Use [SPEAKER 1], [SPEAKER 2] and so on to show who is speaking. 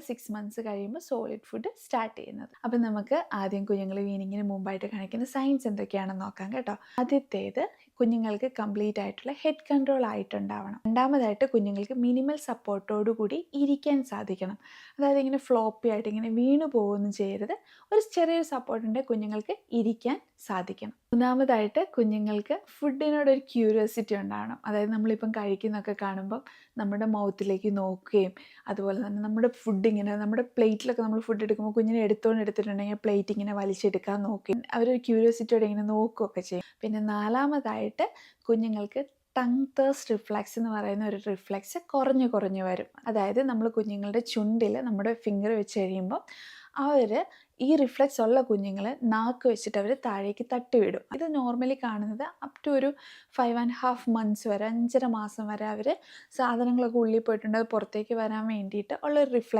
[SPEAKER 1] Six months കഴിയുമ്പോൾ solid food start ചെയ്യുന്നത്. അപ്പം നമുക്ക് ആദ്യം കുഞ്ഞുങ്ങൾ വീനിങ്ങിന് മുമ്പായിട്ട് കാണിക്കുന്ന സയൻസ് എന്തൊക്കെയാണെന്ന് നോക്കാം കേട്ടോ. ആദ്യത്തേത് കുഞ്ഞുങ്ങൾക്ക് കംപ്ലീറ്റ് ആയിട്ടുള്ള ഹെഡ് കൺട്രോൾ ആയിട്ടുണ്ടാവണം. രണ്ടാമതായിട്ട് കുഞ്ഞുങ്ങൾക്ക് മിനിമൽ സപ്പോർട്ടോടു കൂടി ഇരിക്കാൻ സാധിക്കണം. അതായത് ഇങ്ങനെ ഫ്ലോപ്പി ആയിട്ട് ഇങ്ങനെ വീണു പോകുകയൊന്നും ചെയ്യരുത്. ഒരു ചെറിയൊരു സപ്പോർട്ടിന്റെ കുഞ്ഞുങ്ങൾക്ക് ഇരിക്കാൻ സാധിക്കണം. മൂന്നാമതായിട്ട് കുഞ്ഞുങ്ങൾക്ക് ഫുഡിനോട് ഒരു ക്യൂരിയോസിറ്റി ഉണ്ടാവണം. അതായത് നമ്മളിപ്പം കഴിക്കുന്നൊക്കെ കാണുമ്പം നമ്മുടെ മൗത്തിലേക്ക് നോക്കുകയും അതുപോലെ തന്നെ നമ്മുടെ ഫുഡ് ഇങ്ങനെ നമ്മുടെ പ്ലേറ്റിലൊക്കെ നമ്മൾ ഫുഡ് എടുക്കുമ്പോൾ കുഞ്ഞിനെ എടുത്തുകൊണ്ട് എടുത്തിട്ടുണ്ടെങ്കിൽ പ്ലേറ്റ് ഇങ്ങനെ വലിച്ചെടുക്കാൻ നോക്കുകയും അവരൊരു ക്യൂരിയോസിറ്റിയോടെ ഇങ്ങനെ നോക്കുകയൊക്കെ ചെയ്യും. പിന്നെ നാലാമതായിട്ട് കുഞ്ഞുങ്ങൾക്ക് ടങ് തേഴ്സ് റിഫ്ലക്സ് എന്ന് പറയുന്ന ഒരു റിഫ്ലക്സ് കുറഞ്ഞു കുറഞ്ഞു വരും. അതായത് നമ്മൾ കുഞ്ഞുങ്ങളുടെ ചുണ്ടിൽ നമ്മുടെ ഫിംഗർ വെച്ച് കഴിയുമ്പോൾ അവർ ഈ റിഫ്ലക്സ് ഉള്ള കുഞ്ഞുങ്ങൾ നാക്ക് വെച്ചിട്ട് അവർ താഴേക്ക് തട്ടി തട്ടിവിടും. ഇത് നോർമലി കാണുന്നത് അപ് ടു ഒരു ഫൈവ് ആൻഡ് ഹാഫ് മന്ത്സ് വരെ അഞ്ചര മാസം വരെ അവർ സാധനങ്ങളൊക്കെ ഉള്ളിൽ പോയിട്ടുണ്ട്. പുറത്തേക്ക് വരാൻ വേണ്ടിയിട്ട് ഉള്ളൊരു റിഫ്ലക്സ്